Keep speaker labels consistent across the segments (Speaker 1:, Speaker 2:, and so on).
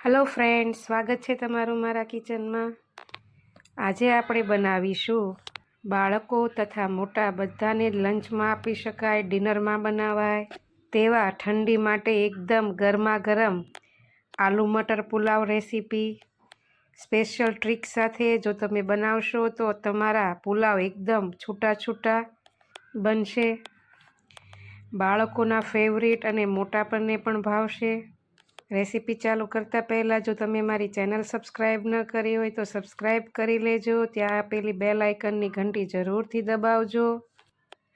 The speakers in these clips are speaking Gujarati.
Speaker 1: હલો ફ્રેન્ડ સ્વાગત છે તમારું મારા કિચનમાં. આજે આપણે બનાવીશું બાળકો તથા મોટા બધાને લંચમાં આપી શકાય, ડિનરમાં બનાવાય તેવા ઠંડી માટે એકદમ ગરમા ગરમ aloo matar pulao recipe. Special trick સાથે જો તમે બનાવશો તો તમારા પુલાવ એકદમ છૂટા છૂટા બનશે. બાળકોના ફેવરેટ અને મોટાપણને પણ ભાવશે. રેસીપી ચાલુ કરતાં પહેલાં જો તમે મારી ચેનલ સબસ્ક્રાઈબ ન કરી હોય તો સબસ્ક્રાઈબ કરી લેજો. ત્યાં આપેલી બેલ આઇકનની ઘંટી જરૂરથી દબાવજો.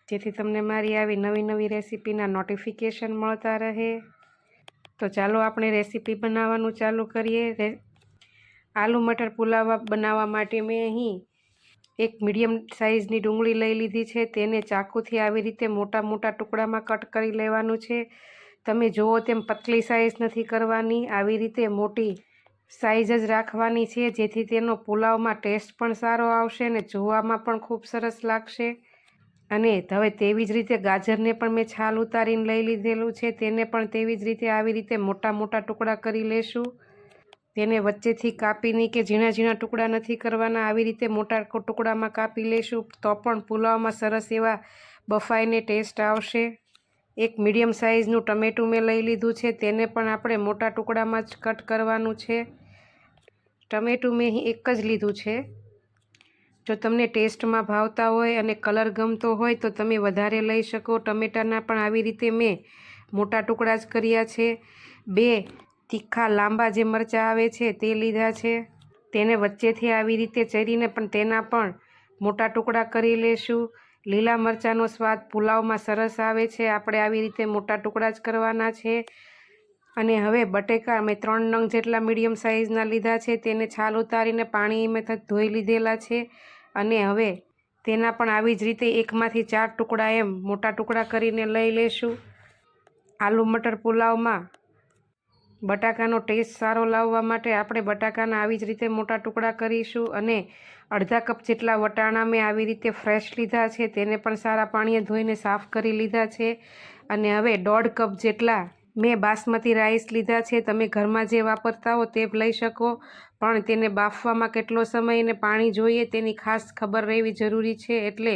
Speaker 1: જેથી તમને મારી આવી નવી નવી રેસીપીના નોટિફિકેશન મળતા રહે. તો ચાલો આપણે રેસીપી બનાવવાનું ચાલુ કરીએ. આલુ મટર પુલાવ બનાવવા માટે મેં અહીં એક મીડિયમ સાઇઝની ડુંગળી લઈ લીધી છે. તેને ચાકુથી આવી રીતે મોટા મોટા ટુકડામાં કટ કરી લેવાનું છે. તમે જુઓ તેમ પતલી સાઇઝ નથી કરવાની. આવી રીતે મોટી સાઇઝ જ રાખવાની છે. જેથી તેનો પુલાવમાં ટેસ્ટ પણ સારો આવશે અને જોવામાં પણ ખૂબ સરસ લાગશે. અને હવે તેવી જ રીતે ગાજરને પણ મેં છાલ ઉતારીને લઈ લીધેલું છે. તેને પણ તેવી જ રીતે આવી રીતે મોટા મોટા ટુકડા કરી લેશું. તેને વચ્ચેથી કાપીને કે ઝીણા ઝીણા ટુકડા નથી કરવાના. આવી રીતે મોટા ટુકડામાં કાપી લેશું તો પણ પુલાવમાં સરસ એવા બફાઈને ટેસ્ટ આવશે. એક મીડિયમ સાઇઝનું ટમેટું મેં લઈ લીધું છે, તેને પણ આપણે મોટા ટુકડામાં જ કટ કરવાનું છે. ટમેટું મેં એક જ લીધું છે. જો તમને ટેસ્ટમાં ભાવતા હોય અને કલર ગમતો હોય તો તમે વધારે લઈ શકો. ટમેટાના પણ આવી રીતે મેં મોટા ટુકડા જ કર્યા છે. બે તીખા લાંબા જે મરચાં આવે છે તે લીધા છે. તેને વચ્ચેથી આવી રીતે ચરીને પણ તેના પણ મોટા ટુકડા કરી લેશું. લીલા મરચાંનો સ્વાદ પુલાવમાં સરસ આવે છે. આપણે આવી રીતે મોટા ટુકડા જ કરવાના છે. અને હવે બટેકા મેં ત્રણ નંગ જેટલા મીડિયમ સાઇઝના લીધા છે. તેને છાલ ઉતારીને પાણી મેં ધોઈ લીધેલા છે. અને હવે તેના પણ આવી જ રીતે એકમાંથી ચાર ટુકડા એમ મોટા ટુકડા કરીને લઈ લેશું. આલુ મટર પુલાવમાં બટાકાનો ટેસ્ટ સારો લાવવા માટે આપણે બટાકાના આવી જ રીતે મોટા ટુકડા કરીશું અને અડધા કપ જેટલા વટાણા મેં આવી રીતે ફ્રેશ લીધા છે, તેને પણ સારા પાણીએ ધોઈને સાફ કરી લીધા છે. અને હવે દોઢ કપ જેટલા મેં બાસમતી રાઈસ લીધા છે, તમે ઘરમાં જે વાપરતા હો તે લઈ શકો. પણ તેને બાફવામાં કેટલો સમય અને પાણી જોઈએ તેની ખાસ ખબર રહેવી જરૂરી છે, એટલે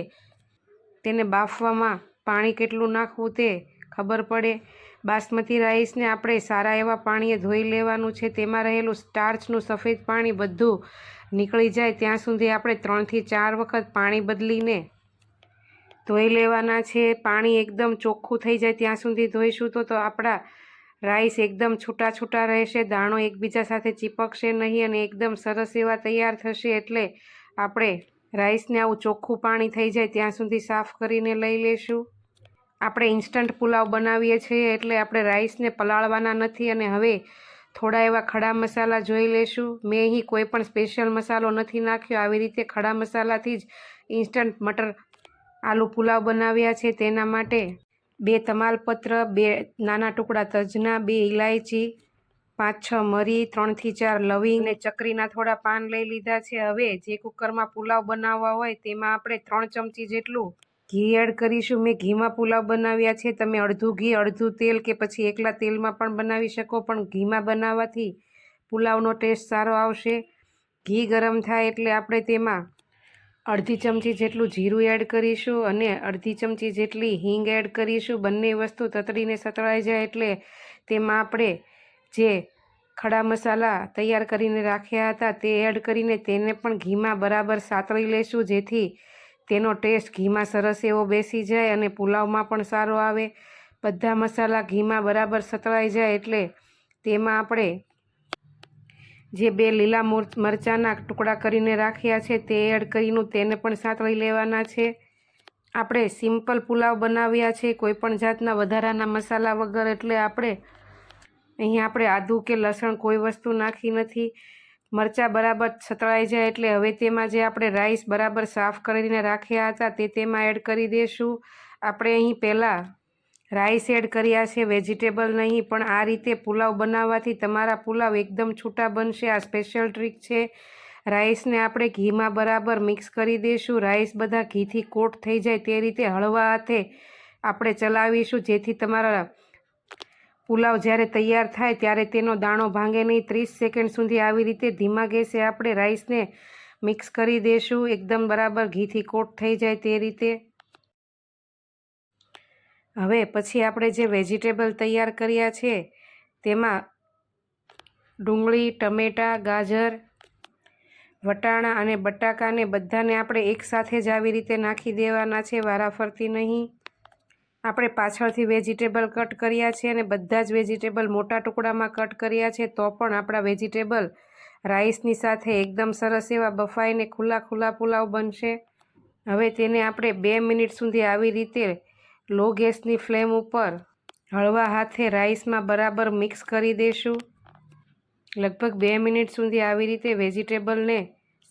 Speaker 1: તેને બાફવામાં પાણી કેટલું નાખવું તે ખબર પડે. બાસમતી રાઈસને આપણે સારા એવા પાણીએ ધોઈ લેવાનું છે. તેમાં રહેલું સ્ટાર્ચનું સફેદ પાણી બધું નીકળી જાય. ત્યાં સુધી આપણે ત્રણથી ચાર વખત પાણી બદલીને ધોઈ લેવાના છે. પાણી એકદમ ચોખ્ખું થઈ જાય ત્યાં સુધી ધોઈશું તો તો આપણા રાઈસ એકદમ છૂટા છૂટા રહેશે. દાણો એકબીજા સાથે ચીપકશે નહીં અને એકદમ સરસ એવા તૈયાર થશે એટલે આપણે રાઈસને આવું ચોખ્ખું પાણી થઈ જાય. ત્યાં સુધી સાફ કરીને લઈ લેશું. આપણે ઇન્સ્ટન્ટ પુલાવ બનાવીએ છીએ એટલે આપણે રાઈસને પલાળવાના નથી અને હવે થોડા એવા ખડા મસાલા જોઈ લેશું મેં અહીં કોઈ પણ સ્પેશિયલ મસાલો નથી નાખ્યો. આવી રીતે ખડા મસાલાથી જ ઇન્સ્ટન્ટ મટર આલુ પુલાવ બનાવ્યા છે. તેના માટે બે તમાલપત્ર, બે નાના ટુકડા તજના, બે ઇલાયચી પાંચ છ મરી, ત્રણથી ચાર લવિંગ ને ચકરીના થોડા પાન લઈ લીધા છે. હવે જે કુકરમાં પુલાવ બનાવવા હોય તેમાં આપણે ત્રણ ચમચી જેટલું ઘી એડ કરીશું. મેં ઘીમાં પુલાવ બનાવ્યા છે. તમે અડધું ઘી, અડધું તેલ કે પછી એકલા તેલમાં પણ બનાવી શકો, પણ ઘીમાં બનાવવાથી પુલાવનો ટેસ્ટ સારો આવશે. ઘી ગરમ થાય એટલે આપણે તેમાં અડધી ચમચી જેટલું જીરું એડ કરીશું અને અડધી ચમચી જેટલી હિંગ એડ કરીશું. બંને વસ્તુ તતડીને સતળાઈ જાય એટલે તેમાં આપણે જે ખડા મસાલા તૈયાર કરીને રાખ્યા હતા તે એડ કરીને તેને પણ ઘીમાં બરાબર સાતળી લેશું, જેથી તેનો ટેસ્ટ ઘીમાં સરસ એવો બેસી જાય અને પુલાવમાં પણ સારો આવે. બધા મસાલા ઘીમાં બરાબર સતળાઈ જાય એટલે તેમાં આપણે જે બે લીલા મરચાંના ટુકડા કરીને રાખ્યા છે તે એડ કરીને તેને પણ સાતળી લેવાના છે. આપણે સિમ્પલ પુલાવ બનાવ્યા છે કોઈપણ જાતના વધારાના મસાલા વગર એટલે આપણે અહીં આપણે આદું કે લસણ કોઈ વસ્તુ નાખી નથી. મરચાં બરાબર છતળાઈ જાય એટલે હવે તેમાં જે આપણે રાઈસ બરાબર સાફ કરીને રાખ્યા હતા તે તેમાં એડ કરી દઈશું આપણે અહીં પહેલાં રાઈસ એડ કર્યા છે વેજીટેબલ નહીં, પણ આ રીતે પુલાવ બનાવવાથી તમારા પુલાવ એકદમ છૂટા બનશે. આ સ્પેશિયલ ટ્રીક છે. રાઈસને આપણે ઘીમાં બરાબર મિક્સ કરી દઈશું રાઈસ બધા ઘીથી કોટ થઈ જાય તે રીતે હળવા હાથે આપણે ચલાવીશું, જેથી તમારા પુલાવ જ્યારે તૈયાર થાય ત્યારે તેનો દાણો ભાંગે નહીં. ત્રીસ સેકન્ડ સુધી આવી રીતે ધીમા ગેસે આપણે રાઈસને મિક્સ કરી દઈશું એકદમ બરાબર ઘીથી કોટ થઈ જાય તે રીતે. હવે પછી આપણે જે વેજીટેબલ તૈયાર કર્યા છે તેમાં ડુંગળી, ટમેટાં, ગાજર, વટાણા અને બટાકાને બધાને આપણે એકસાથે જ આવી રીતે નાખી દેવાના છે. વારાફરતી નહીં. આપણે પાછળથી વેજીટેબલ કટ કર્યા છે અને બધા જ વેજીટેબલ મોટા ટુકડામાં કટ કર્યા છે, તો પણ આપણા વેજીટેબલ રાઈસની સાથે એકદમ સરસ એવા બફાઈને ખુલ્લા ખુલ્લા પુલાવ બનશે. હવે તેને આપણે બે મિનિટ સુધી આવી રીતે લો ગેસની ફ્લેમ ઉપર હળવા હાથે રાઈસમાં બરાબર મિક્સ કરી દઈશું લગભગ બે મિનિટ સુધી આવી રીતે વેજીટેબલને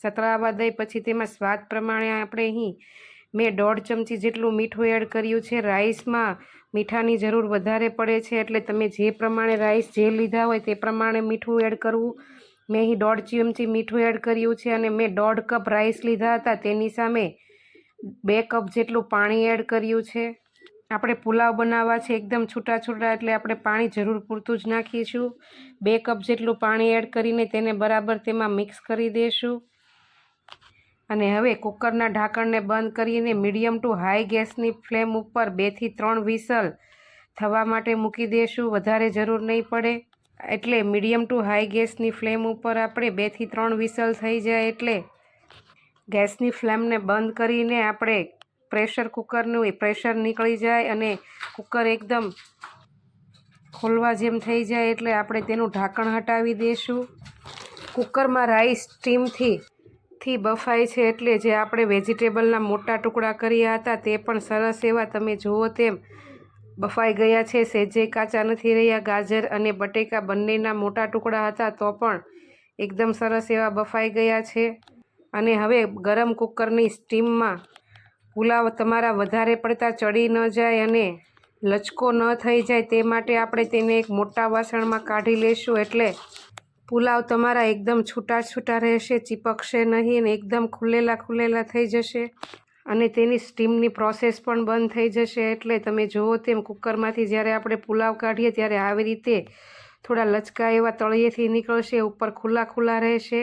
Speaker 1: સતરાવા દઈ, પછી તેમાં સ્વાદ પ્રમાણે આપણે અહીં મેં દોઢ ચમચી જેટલું મીઠું એડ કર્યું છે. રાઈસમાં મીઠાની જરૂર વધારે પડે છે એટલે તમે જે પ્રમાણે રાઈસ જે લીધા હોય તે પ્રમાણે મીઠું એડ કરવું. મેં અહીં દોઢ ચમચી મીઠું એડ કર્યું છે અને મેં દોઢ કપ રાઈસ લીધા હતા. તેની સામે બે કપ જેટલું પાણી એડ કર્યું છે. આપણે પુલાવ બનાવવા છે એકદમ છૂટા છૂટા એટલે આપણે પાણી જરૂર પૂરતું જ નાખીશું. બે કપ જેટલું પાણી એડ કરીને તેને બરાબર તેમાં મિક્સ કરી દઈશું અને હવે કુકરના ઢાંકણને બંધ કરીને મીડિયમ ટુ હાઈ ગેસની ફ્લેમ ઉપર બેથી ત્રણ વિસલ થવા માટે મૂકી દઈશું વધારે જરૂર નહીં પડે. એટલે મીડિયમ ટુ હાઈ ગેસની ફ્લેમ ઉપર આપણે બેથી ત્રણ વિસલ થઈ જાય એટલે ગેસની ફ્લેમને બંધ કરીને આપણે પ્રેશર કુકરનું પ્રેશર નીકળી જાય અને કુકર એકદમ ખોલવા જેમ થઈ જાય એટલે આપણે તેનું ઢાંકણ હટાવી દઈશું કુકરમાં રાઈસ સ્ટીમથી થી બફાય છે એટલે જે આપણે વેજીટેબલના મોટા ટુકડા કર્યા હતા તે પણ સરસ એવા તમે જુઓ તેમ બફાઈ ગયા છે. સેજે કાચા નથી રહ્યા, ગાજર અને બટેકા બંનેના મોટા ટુકડા હતા તો પણ એકદમ સરસ એવા બફાઈ ગયા છે. અને હવે ગરમ કુકરની સ્ટીમમાં પુલાવ તમારા વધારે પડતા ચડી ન જાય અને લચકો ન થઈ જાય તે માટે આપણે તેને એક મોટા વાસણમાં કાઢી લઈશું એટલે પુલાવ તમારા એકદમ છૂટા છૂટા રહેશે, ચીપકશે નહીં અને એકદમ ખુલેલા ખુલેલા થઈ જશે અને તેની સ્ટીમની પ્રોસેસ પણ બંધ થઈ જશે. એટલે તમે જુઓ તેમ કુકરમાંથી જ્યારે આપણે પુલાવ કાઢીએ ત્યારે આવી રીતે થોડા લચકા એવા તળિયેથી નીકળશે, ઉપર ખુલ્લા ખુલ્લા રહેશે.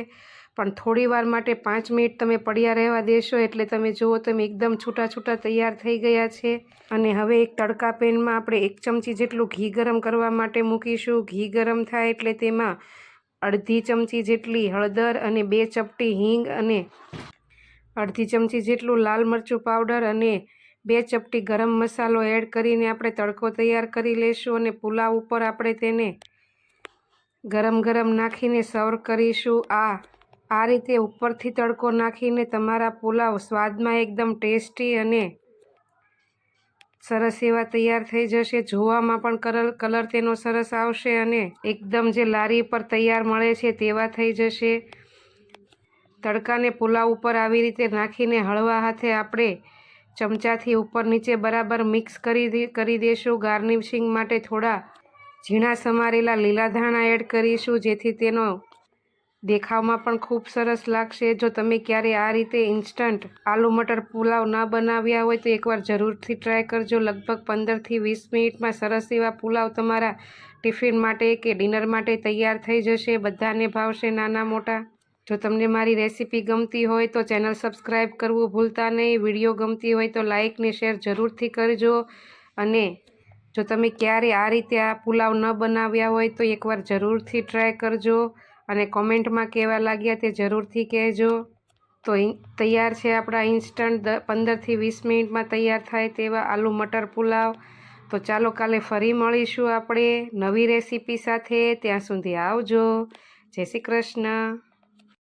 Speaker 1: પણ થોડી વાર માટે પાંચ મિનિટ તમે પડ્યા રહેવા દેશો, એટલે તમે જુઓ તમે એકદમ છૂટા છૂટા તૈયાર થઈ ગયા છે. અને હવે એક તડકા પેનમાં આપણે એક ચમચી જેટલું ઘી ગરમ કરવા માટે મૂકીશું. ઘી ગરમ થાય એટલે તેમાં અડધી ચમચી જેટલી હળદર અને બે ચપટી હિંગ અને અડધી ચમચી જેટલું લાલ મરચું પાવડર અને બે ચપટી ગરમ મસાલો એડ કરીને આપણે તડકો તૈયાર કરી લઈશું અને પુલાવ ઉપર આપણે તેને ગરમ ગરમ નાખીને સર્વ કરીશું. આ આ રીતે ઉપરથી તડકો નાખીને તમારા પુલાવ સ્વાદમાં એકદમ ટેસ્ટી અને સરસ એવા તૈયાર થઈ જશે. જોવામાં પણ કલર કલર તેનો સરસ આવશે અને એકદમ જે લારી પર તૈયાર મળે છે તેવા થઈ જશે. તડકાને પુલાવ ઉપર આવી રીતે નાખીને હળવા હાથે આપણે ચમચાથી ઉપર નીચે બરાબર મિક્સ કરી કરી દઈશું ગાર્નિશિંગ માટે થોડા ઝીણા સમારેલા લીલા ધાણા એડ કરીશું, જેથી તેનો દેખાવમાં પણ ખૂબ સરસ લાગશે. જો તમે ક્યારે આ રીતે ઇન્સ્ટન્ટ આલુ મટર પુલાવ ના બનાવ્યા હોય તો એકવાર જરૂરથી ટ્રાય કરજો. લગભગ પંદરથી વીસ મિનિટમાં સરસ એવા પુલાવ તમારા ટિફિન માટે કે ડિનર માટે તૈયાર થઈ જશે. બધાને ભાવશે નાના મોટા. જો તમને મારી રેસીપી ગમતી હોય તો ચેનલ સબસ્ક્રાઈબ કરવું ભૂલતા નહીં. વીડિયો ગમતી હોય તો લાઇક ને શેર જરૂરથી કરજો. અને જો તમે ક્યારે આ રીતે આ પુલાવ ન બનાવ્યા હોય તો એકવાર જરૂરથી ટ્રાય કરજો. અને કોમેન્ટમાં કેવા લાગ્યા તે જરૂરથી કહેજો. તો તૈયાર છે આપણા ઇન્સ્ટન્ટ પંદરથી વીસ મિનિટમાં તૈયાર થાય તેવા આલુ મટર પુલાવ. તો ચાલો કાલે ફરી મળીશું આપણે નવી રેસીપી સાથે. ત્યાં સુધી આવજો. જય શ્રી કૃષ્ણ.